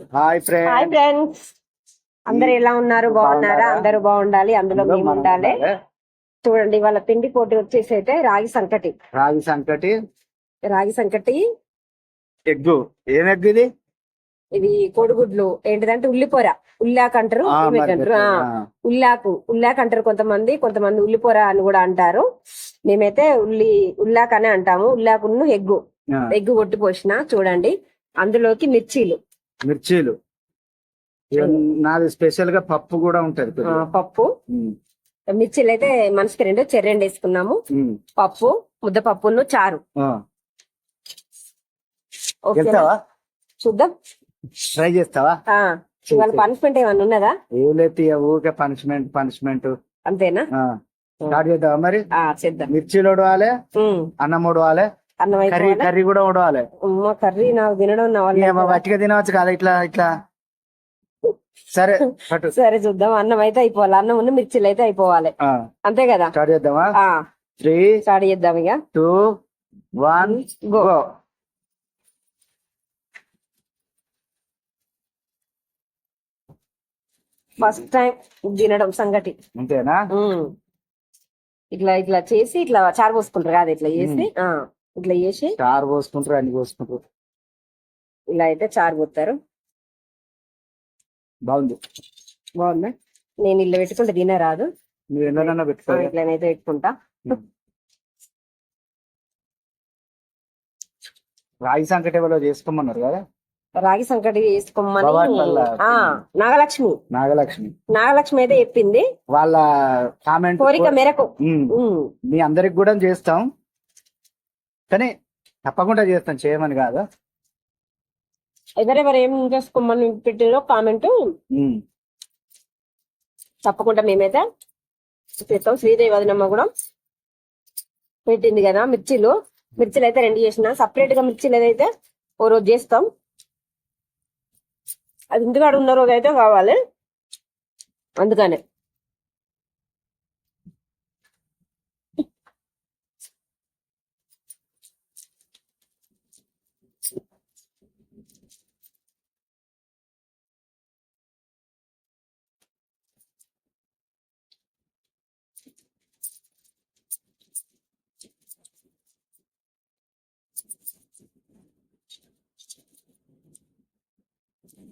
Hi hi friend friends అందరు ఎలా ఉన్నారు? బాగున్నారా? అందరూ బాగుండాలి. అందులో మేము ఉండాలి చూడండి వాళ్ళ పిండి పోటీ వచ్చేసి అయితే రాగి సంకటి. రాగి సంకటి. రాగి సంకటి. ఎగ్గు. ఏం ఎగ్ ఇది? ఇది కోడిగుడ్లు. ఏంటిదంటే ఉల్లిపొర. ఉల్లాక్ అంటారు అంటారు? ఆ, ఉల్లాకు. ఉల్లాక్ అంటారు కొంతమంది. కొంతమంది ఉల్లిపొర అని కూడా అంటారు. మేమైతే ఉల్లి ఉల్లాక్ అనే అంటాము. ఉల్లాకును ఎగ్గు. ఎగ్గు కొట్టి పోసిన చూడండి. అందులోకి మిర్చీలు. మిర్చీలు. నాది స్పెషల్గా పప్పు కూడా ఉంటది. పప్పు. మిర్చీలు అయితే మనిషికి రెండు చెర్రెండు వేసుకున్నాము. పప్పు ముద్దపప్పును చారు. చూద్దాం. ట్రై చేస్తావా? ఇవాళ పనిష్మెంట్ ఏమన్నా ఉన్నదా? ఏం లేదు ఇక ఊరికే పనిష్మెంట్ పనిష్మెంట్ అంతేనా? స్టార్ట్ చేద్దామా మరి? ఆ చేద్దాం. మిర్చీలు అన్నం ఉడవాలి అన్నం కర్రీ కర్రీ కూడా ఉడవాలి కర్రీ నాకు తినడం నా వల్ల తినవచ్చు కదా ఇట్లా ఇట్లా. సరే సరే చూద్దాం. అన్నం అయితే అయిపోవాలి. అన్నం ఉన్న మిర్చిలు అయితే అయిపోవాలి. అంతే కదా? స్టార్ట్ చేద్దామా? ఆ. త్రీ స్టార్ట్ చేద్దాం ఇక. Two one go. First time తినడం సంగటి. అంతేనా. ఇట్లా ఇట్లా చేసి ఇట్లా చారు పోసుకుంటారు కాదు ఇట్లా చేసి ఆ. ఇట్లా చేసి చారు పోసుకుంటారు అన్ని పోసుకుంటారు ఇలా అయితే చారు పోతారు బాగుంది. బాగుందా? నేను ఇల్లు పెట్టుకుంటే తినరాదు మీరు ఆ, పెట్టుకోవాలి ఇట్లనైతే పెట్టుకుంటా. రాగి సంకటి ఎవరో చేసుకోమన్నారు కదా? రాగి సంకటి వాళ్ళ ఆ నాగలక్ష్మి. నాగలక్ష్మి. నాగలక్ష్మి అయితే చెప్పింది. వాళ్ళ కామెంట్ కోరిక మేరకు. మీ అందరికి కూడా చేస్తాం. కానీ తప్పకుండా చేస్తాం చేయమని కాదు. ఎవరెవరు ఏం చేసుకోమని పెట్టినో కామెంట్. తప్పకుండా మేమైతే చేస్తాం శ్రీదేవి వదినమ్మ కూడా పెట్టింది కదా మిర్చిలు. మిర్చిలు అయితే రెండు చేసిన. సపరేట్గా మిర్చిలు ఏదైతే ఓ రోజు చేస్తాం. అది ఇంటికాడ ఉన్న రోజు అయితే కావాలి. అందుకనే.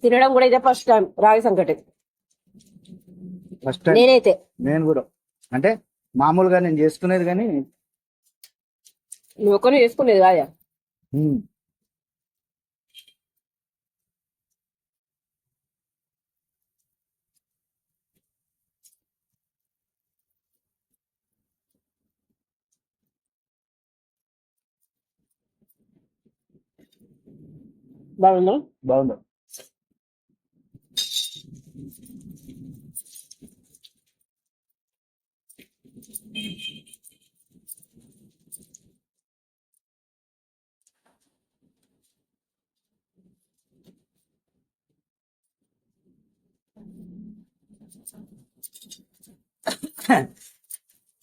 తినడం కూడా ఇదే ఫస్ట్ టైం రాగి సంకటి. ఫస్ట్ టైం నేనైతే. నేను కూడా. అంటే మామూలుగా నేను చేసుకునేది కానీ? నువ్వు ఒక్కనే చేసుకునేది కాదా? ఉమ్, బాగుందా? బాగుంది.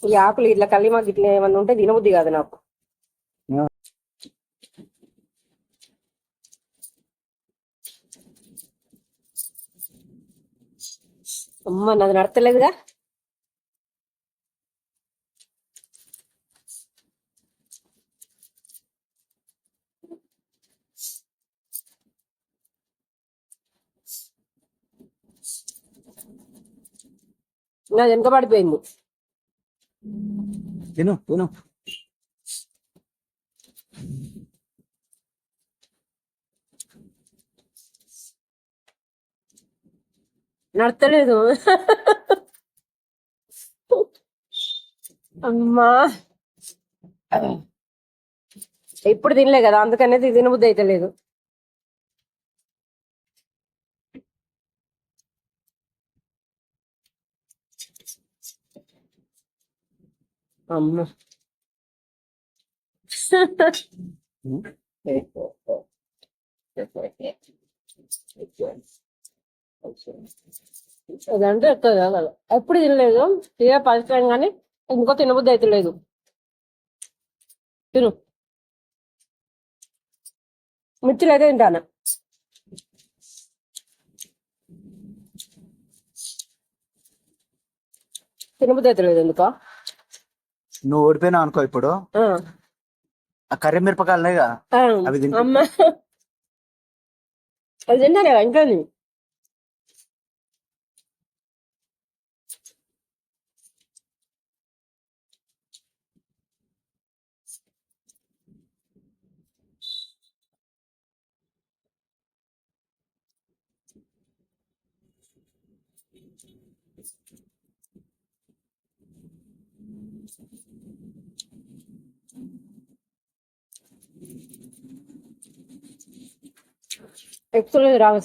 ఈ ఆకులు ఇట్లా కలిమా ఇట్లా ఏమన్నా ఉంటే తినబుద్ధి కాదు నాకు. అమ్మ నాది నడతలేదుగా. నాది వెనక పడిపోయింది. తిను తిను. నడతలేదు. అమ్మా. ఎప్పుడు తినలే కదా అందుకనేది తినబుద్ధి అయితే లేదు అమ్మ. అదంటే ఎక్కడ కాదు ఎప్పుడు తినలేదు. ఇదే పరిస్థితి కానీ ఇంకో తినబుద్ధి అయితే లేదు. తిను. మిర్చిలు అయితే తింటాను. తినబుద్ధి అయితే లేదు ఎందుకో. నువ్వు ఓడిపోయినావు అనుకో ఇప్పుడు. ఆ, కర్రీ మిరపకాయలుగా ఆ, అవి అమ్మ. అది తిన్నారా ఇంకా ఎక్కువ రామ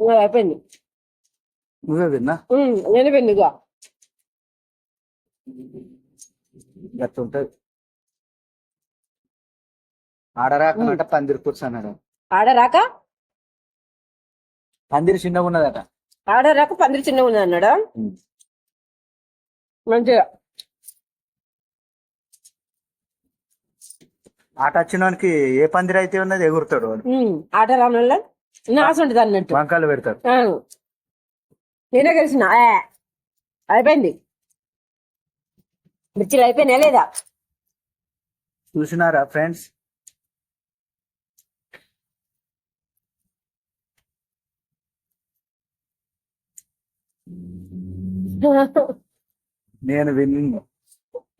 ఇంకా అయిపోయింది నువ్వే విన్నా? ఉమ్, నేను గట్ల ఉంటది. ఆడరాకనంట పందిరి కూర్చున్నాడు ఆడరాక? పందిరి చిన్నగా ఉన్నదట. ఆడరాక పందిరి చిన్న ఉంది అన్నాడా. మంచిగా. ఆట వచ్చినోనికి ఏ పందిరి అయితే ఉన్నది ఎగురుతాడు వాడు. ఆట రానుల్లో నాసు ఉంటుంది అన్నట్టు. వంకాయలు పెడతాడు. ఆ. నేనే కలిసిన ఆ. అయిపోయింది. మిర్చిలు అయిపోయినా లేదా? చూసినారా ఫ్రెండ్స్? నేను విన్.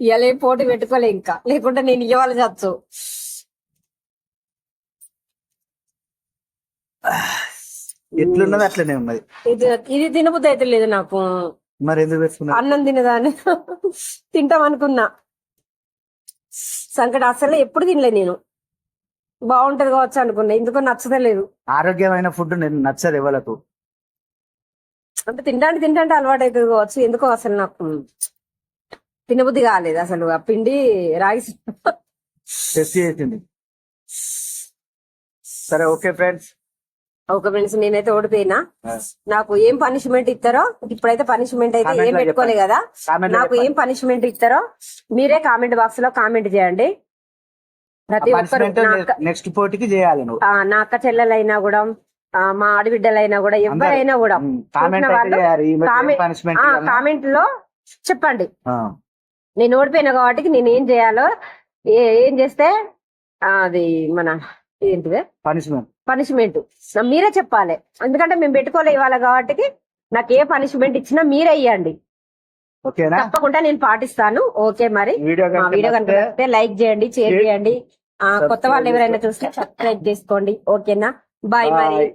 ఇవాళ ఏం పోటీ పెట్టుకోలే ఇంకా. లేకుంటే నేను ఇవ్వాలి చచ్చు ఎట్లున్నది అట్లనే ఉన్నది. ఇది ఇది తినబుద్ధి అయితే లేదు నాకు. మరి ఎందుకు పెట్టుకున్నా అన్నం తినదాని తింటాం అనుకున్నా. సంకట అసలు ఎప్పుడు తినలే నేను. బాగుంటది కావచ్చు అనుకున్నా. ఎందుకో నచ్చదలేదు ఆరోగ్యమైన ఫుడ్ నేను నచ్చదు ఎవలకు. అంటే తింటాంటే తింటాంటే అలవాటు అవుతుంది కావచ్చు. ఎందుకో అసలు నాకు తినబుద్ధి కాలేదు అసలు. ఆ పిండి రాగి చేసింది సరే ఓకే ఫ్రెండ్స్. ఒక ఫ్రెండ్స్ నేనైతే ఓడిపోయినా. నాకు ఏం పనిష్మెంట్ ఇస్తారో ఇప్పుడైతే పనిష్మెంట్ అయితే ఏం పెట్టుకోలే కదా. నాకు ఏం పనిష్మెంట్ ఇస్తారో మీరే కామెంట్ బాక్స్లో కామెంట్ చేయండి. ప్రతి ఒక్కరు నెక్స్ట్ పోటీకి చేయాలి నా అక్క చెల్లెలైనా కూడా మా ఆడబిడ్డలైనా కూడా ఎవరైనా కూడా కామెంట్లో చెప్పండి. నేను ఓడిపోయినా కాబట్టి నేను ఏం చేయాలో ఏ- చేస్తే అది మన ఏంటిది? Punishment. పనిష్మెంట్ మీరే చెప్పాలి. ఎందుకంటే మేము పెట్టుకోలే ఇవాళ కాబట్టి నాకు ఏ పనిష్మెంట్ ఇచ్చినా మీరే ఇవ్వండి తప్పకుండా నేను పాటిస్తాను. ఓకే మరి. వీడియో కనుక లైక్ చేయండి షేర్ చేయండి. కొత్త వాళ్ళు ఎవరైనా చూస్తే సబ్స్క్రైబ్ చేసుకోండి. ఓకేనా? బాయ్ మరి.